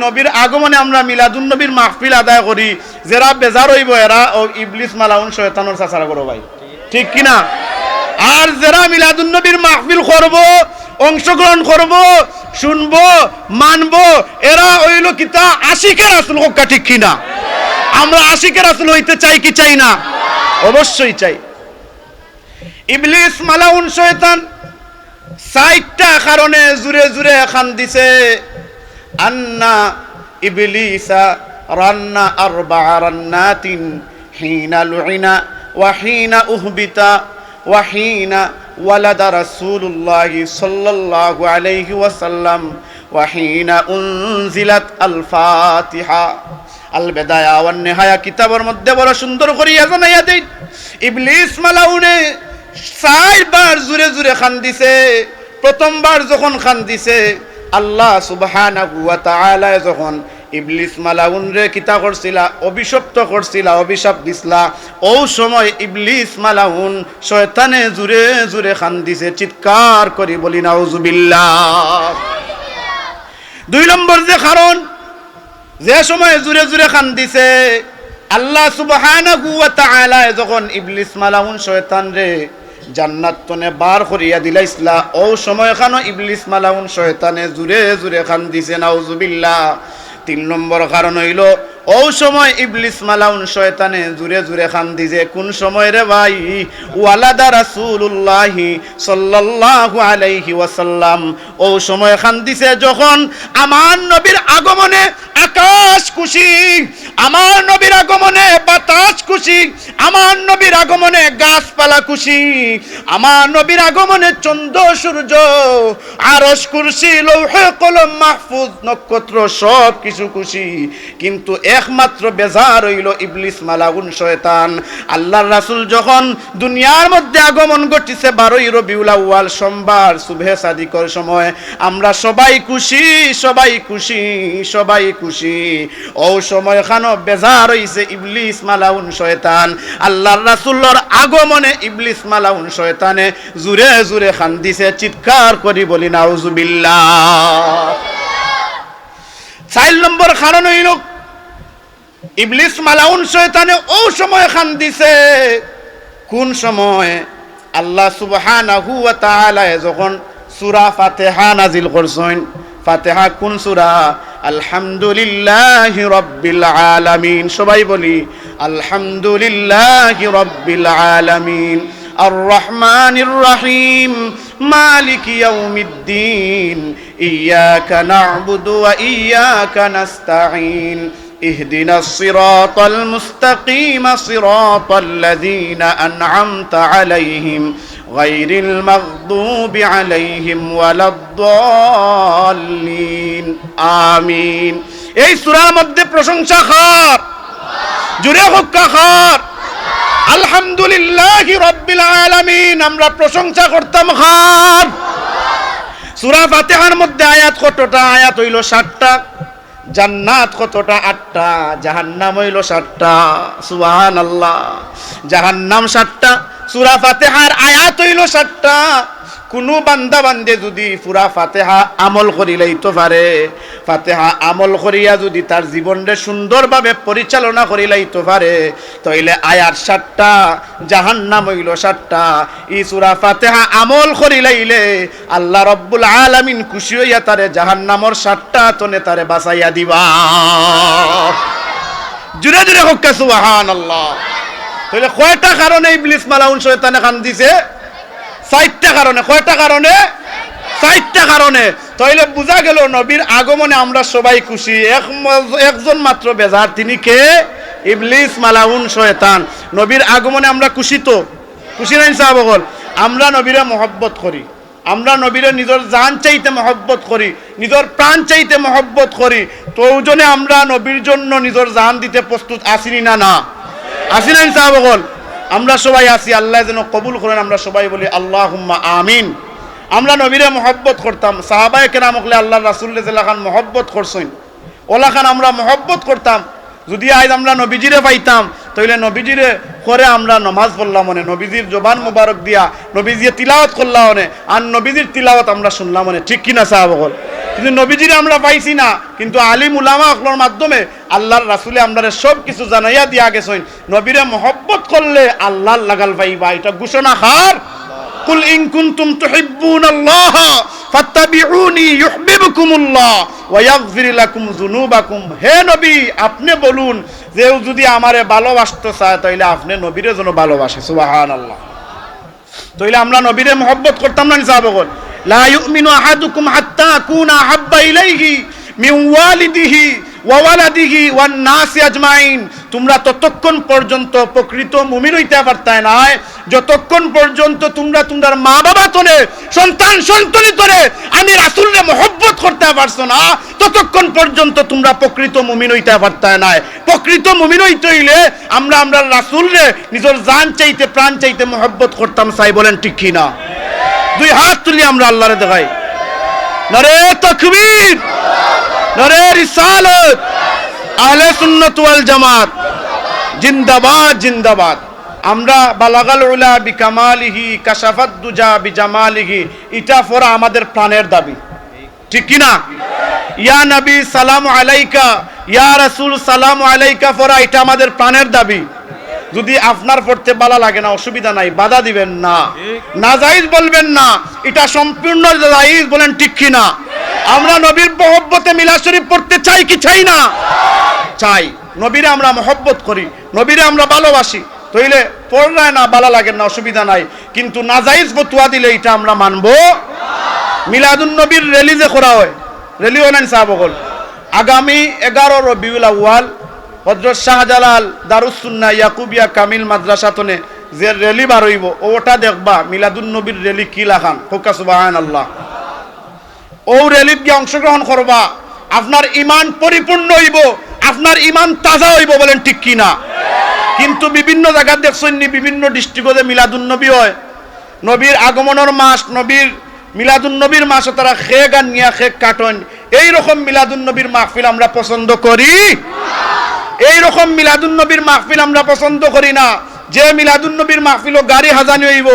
নবীর আগমনে আমরা মিলাদুন নবীর মাহফিল আদায় করি। যারা বেজার হইব, এরা ও ইবলিস, মালাউন, শয়তানোর চাচারা করো ভাই। ঠিক কিনা? আর যারা মিলাদুন নবীর মাহফিল করব, অংশগ্রহণ করব, শুনব, মানব, এরা হইল কিতা আশিকের আসল হক্কা ঠিক কিনা? আমরা আশিকের আসল হইতে চাই কি চাই না? অবশ্যই চাই। ইবলিস, মালাউন, শয়তান সাইটটা কারণে জুড়ে জুড়ে খান দিছে। আন্না ইবলিসা রান্না আরবা রান্নাতিন হিনা লুইনা ওয়াহিনা উহবিতা ওয়াহিনা ওয়ালাদা রাসূলুল্লাহি সাল্লাল্লাহু আলাইহি ওয়াসাল্লাম ওয়াহিনা উনজিলাত আল ফাতিহা আল বেদায়া মধ্যে বড় সুন্দর করিয়া জানাইয়া দেই। ইবলিস মালাউনে চারবার জুড়ে জুড়ে খান দিছে, প্রথমবার যখন খান দিছে আল্লাহ তাআলা যখন ইবলিস মালাউন রে কিতা করছিলা, অভিশপ্ত করছিলা, অভিশাপ দিছলা, ও সময় ইবলিস মালাউন শয়তানে জুড়ে জুড়ে খান দিছে চিৎকার করি বলি নাউজুবিল্লাহ দুই নম্বর যে কারণ, যে সময় জুড়ে জুড়ে খান দিছে আল্লাহ তাআলা যখন ইবলিস মালাউন শয়তান রে জান্নাত তনে বার করিয়া দিলাইছলা ও সময় খানো ইবলিস মালাউন শয়তানে জুড়ে জুড়ে খান দিছে নাউজুবিল্লাহ। তিন নম্বর কারণ হইল, ও সময় ইবলিস মালাউন শয়তানে জুড়ে জুড়ে খান দিছে কোন সময় রে ভাই? ওয়ালাদা রাসূলুল্লাহি সাল্লাল্লাহু আলাইহি ওয়াসাল্লাম। ও সময় খান দিছে যখন আমার নবীর আগমনে আকাশ খুশি, আমার নবীর আগমনে বাতাস খুশি, আমার নবীর আগমনে গাছপালা খুশি, আমার নবীর আগমনে চন্দ্র, সূর্য, আরশ কুরসি, লৌহে কলম, মাহফুজ, নক্ষত্র সব কিছু খুশি। কিন্তু একমাত্র বেজার হইল ইবলিস, মালাউন, শয়তান। আল্লাহর রাসূল যখন দুনিয়ার মধ্যে আগমন ঘটিছে, বারোই রবিউল আউয়াল, সোমবার শুভে সাদিকর সময়, আমরা সবাই খুশি সবাই খুশি সবাই খুশি। ও সময় খানো, বেজার হইছে ইবলিস মালাউন শয়তান। আল্লাহর রাসূলর আগমনে ইবলিস মালাউন শয়তানে জুরে জুরে খান দিছে চিৎকার করি বলি, নাউজুবিল্লাহ। চার নম্বর কারণ হইল, ইবলিস মালাউন শয়তানে ও সময় খান দিছে কোন সময়? আল্লাহ সুবহানাহু ওয়া তাআলা যখন সূরা ফাতিহা নাজিল করছেন, ফাতিহা কোন সূরা? আলহামদুলিল্লাহি রাব্বিল আলামিন সবাই বলি আলহামদুলিল্লাহি রাব্বিল আলামিন الرحمن الرحيم مالك يوم الدين إياك نعبد وإياك نستعين اهدنا الصراط المستقيم صراط الذين أنعمت عليهم غير المغضوب عليهم ولا الضالين آمين এই সূরার মধ্যে প্রশংসা খার জুড়ে হক্কা খার আলহামদুলিল্লাহ রব্বিল আলামিন আমরা প্রশংসা করতাম খার সূরা ফাতিহার মধ্যে আয়াত কতটা আয়াত হইল 60টা জান্নাত কতটা আটটা? জাহান্নাম হইল সাতটা। সুবাহান আল্লাহ জাহান্নাম সাতটা। সুরা ফাতেহার আয়াত হইল সাতটা। কোনো বান্দা বান্দে যদি পুরা ফাতেহা আমল করিলেইতে পারে। ফাতেহা আমল করিয়া যদি তার জীবনরে সুন্দরভাবে পরিচালনা করিলাইতে পারে। তাইলে আয়াত সাতটা, জাহান্নাম হইল সাতটা। ই সুরা ফাতেহা আমল করিলাইলে আল্লাহ রব্বুল আলামিন খুশি হইয়া তারে জাহান্নামর সাতটা তনে তারে বাঁচাইয়া দিবা। জুড়ে জুড়ে হোক সুবাহান আল্লাহ তাহলে কয়টা কারণে ইবলিস মালাউন শয়তানে খান দিছে চারটা কারণে, কয়টা কারণে? চারটা কারণে। তাইলে বোঝা গেল নবীর আগমনে আমরা সবাই খুশি। এক একজন মাত্র বেজার, তিনি কে? ইবলিস, মালাউন, শয়তান। নবীর আগমনে আমরা খুশি তো? খুশি নাই সাহাবগল আমরা নবীরে মহব্বত করি। আমরা নবীরে নিজের জান চাইতে মহব্বত করি, নিজের প্রাণ চাইতে মহব্বত করি। তো ওজনে আমরা নবীর জন্য নিজের জান দিতে প্রস্তুত আসিনি না না? আসি নাই সাহাবগল আমরা সবাই আছি, আল্লাহ যেন কবুল করেন, আমরা সবাই বলি আল্লাহ হুম্মা আমিন। আমরা নবীরে মহব্বত করতাম, সাহাবায় কেরাম হলে আল্লাহ রাসুল্লাহ খান মহব্বত করছেন। ওলা খান আমরা মহব্বত করতাম, যদি আজ আমরা নবীজিরে পাইতাম, তাইলে নবীজিরে করে আমরা নমাজ পড়লাম মনে নবীজির জবান মুবারক দিয়া, নবীজিয়ে তিলাওয়াত করলাম মনে আর নবীজির তিলাওয়াত আমরা শুনলাম মনে ঠিক কিনা সাহাবগল কিন্তু নবীজিরে আমরা পাইছি না। কিন্তু আলিম উলামা আকলোর মাধ্যমে আল্লাহর রাসুলে আমরা সব কিছু জানাইয়া দিয়া গেছেন। নবীরে মহব্বত করলে আল্লাহর লাগাল পাইবা, এটা ঘোষণা হার। কুল ইন কুনতুম তুহিব্বুনাল্লাহ ফাত্তাবিউনি ইউহিব্বুকুমুল্লাহ ওয়া ইয়াগফির লাকুম যুনুবাকুম। হে নবী, আপনি বলুন যে যদি আমারে ভালোবাসতে চায়, তাইলে আপনি নবীরে যেন ভালোবাসে। সুবহানাল্লাহ। তাইলে আমরা নবীরে মহব্বত করতাম না নিসা বগল লা ইউমিনু আহাদুকুম হাত্তা আকুনা হাব্বা ইলাইহি মিন ওয়ালিদিহি ওয়া ওয়ালাদিহি ওয়ান আজমাইন। তোমরা ততক্ষণ পর্যন্ত প্রকৃত মুমিন হইতে পারতায় না যতক্ষণ পর্যন্ত তোমরা তোমার মা বাবা তোরে সন্তান সন্তনি তোরে আমি রাসূলরে মহব্বত করতে পারছ না, ততক্ষণ পর্যন্ত তোমরা প্রকৃত মুমিন হইতে পারতায় না প্রকৃত মুমিন হইতে হইলে আমরা আমরা রাসূলরে নিজের জান চাইতে, প্রাণ চাইতে মহব্বত করতাম চাই বলেন ঠিক কি না দুই হাত তুলি আমরা আল্লাহরে দেখাই। নরে তকবীর, নরে রিসালত, আহলে সুন্নাত ওয়াল জামাত, জিন্দাবাদ জিন্দাবাদ। আমরা বালাগাল উলা বিকামালিহি, কাশাফাত দুজা বিজামালিহি, এটা ফোরা আমাদের প্রাণের দাবি। ঠিক কি না ইয়া নবী সালাম আলাইকা, ইয়া রাসূল সালাম আলাইকা ফোরা, এটা আমাদের প্রাণের দাবি। যদি আপনার পড়তে বালা লাগে না, অসুবিধা নাই, বাধা দিবেন না। নাজাইজ বলবেন না, এটা সম্পূর্ণ জাইজ বলেন ঠিক কি না আমরা নবীর মহব্বতে মিলা শরীফ পড়তে চাই কি চাই না? চাই। নবীরে আমরা মহব্বত করি, নবীরে আমরা ভালোবাসি। তইলে পড়ায় না, বালা লাগে না, অসুবিধা নাই। কিন্তু নাজাইজ ফতুয়া দিলে এটা আমরা মানবো। মিলাদুন নবীর রেলি যে করা হয় রেলি হয় না সাহাবগল আগামী এগারো রবিউল আউয়াল হজরত শাহজালাল দারুসুন্না ইয়াকুবিয়া কামিল মাদ্রাসাতনে যে রেলি বার হইব, ওটা দেখবা মিলাদুন নবীর রেলি কি লাখান হোকা সুবাহান আল্লাহ ও রেলিত গিয়ে অংশগ্রহণ করবা। আপনার ইমান পরিপূর্ণ হইব, আপনার ইমান তাজা হইব বলেন ঠিক কি না কিন্তু বিভিন্ন জায়গা দেখছেন বিভিন্ন ডিস্ট্রিক্টে মিলাদুন নবী হয়। নবীর আগমনের মাস, নবীর মিলাদুন নবীর মাসে তারা খে গান নিয়া খে কাটন এই রকম মিলাদুন নবীর মাহফিল আমরা পছন্দ করি। এই রকম মিলাদুন নবীর মাহফিল আমরা পছন্দ করি না। যে মিলাদুন নবীর মাহফিল গাড়ি হাজানি হইব।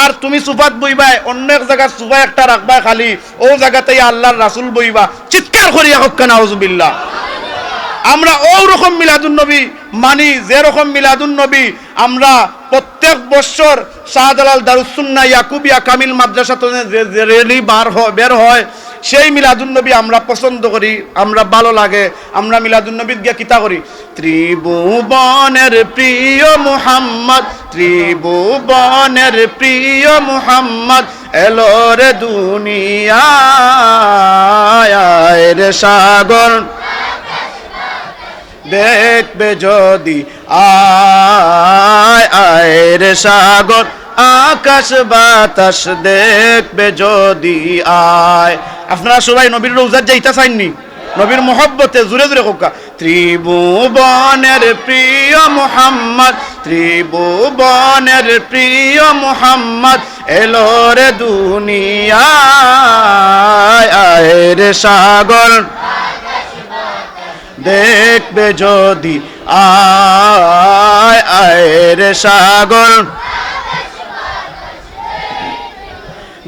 আর তুমি সুফাত বইবাই অন্য এক জায়গা সুফা একটা রাখবা খালি। ও জায়গাতেই আল্লাহর রাসুল বইবা। চিৎকার করিয়া হক্কা নাউজুবিল্লাহ। আমরা ওরকম মিলাদুন নবী মানি, যেরকম মিলাদুন নবী আমরা প্রত্যেক বছর শাহজালাল দারুসুন্না ইয়াকুবিয়া কামিল মাদ্রাসা রেলি বার হয় বের হয় সেই মিলাদুন নবী আমরা পছন্দ করি, আমরা ভালো লাগে, আমরা মিলাদুন নবী গিয়া কিতা করি? ত্রিভুবনের প্রিয় মুহাম্মদ, ত্রিভুবনের প্রিয় মুহাম্মদ, এলো রে দুনিয়ায় রে সাগর। দেখবে যদি আয় আয় রে সাগর। আকাশ বাতাস দেখবে যদি আয়। আপনারা সবাই নবীর রোজার যাইতা চাইননি, নবীর মোহব্বতে জুড়ে জুড়ে কোকা, ত্রিভুবনের প্রিয় মোহাম্মদ, ত্রিভুবনের প্রিয় মোহাম্মদ, এলো রে দুনিয়ায় রে সাগর। দেখবে যদি আয় রে সাগর।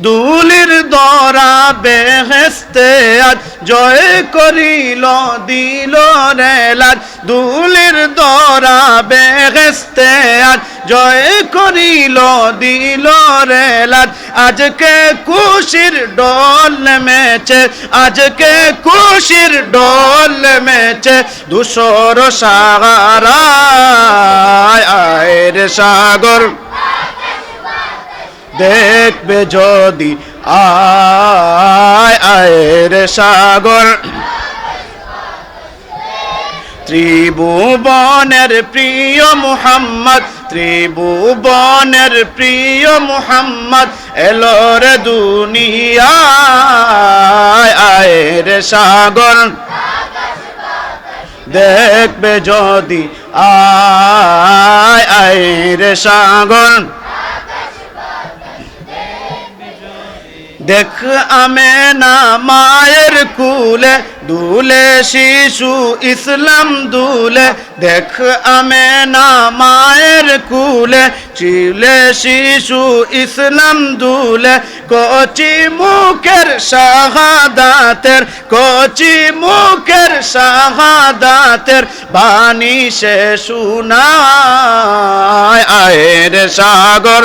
দুলির দরা বেহেস্তে আজ জয় করিল, দিল রেলাজ দুলির দরা বেহেস্তে আজ জয় করিল, দিল রেলাজ আজকে খুশির ডল মেছে আজকে খুশির ডল মেছে দুশোর সাগারা আয় রে সাগর। দেখবে যদি আয় আয় সাগর। ত্রিভুবনের প্রিয় মুহাম্মদ, ত্রিভুবনের প্রিয় মুহাম্মদ, এলো রে দুনিয়ায় সাগর। দেখবে যদি আয় সাগর। দেখ আমে না মায়ের কুলে, দুলে শিশু ইসলাম দুলে। দেখ আমে না মায়ের কুলে, চিলে শিশু ইসলাম দুলে। কচি মুখের শাহাদাতের, কচি মুখের শাহাদাতের বাণী সে শুনায়। আয়ের সাগর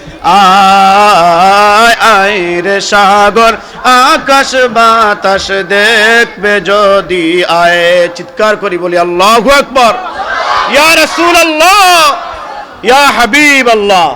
আয় আয়ের সাগর, আকাশ বাতাস দেখবে যদি। আয়, চিৎকার করি বলি, আল্লাহ আকবর। ইয়া রাসূলুল্লাহ, ইয়া হাবিব আল্লাহ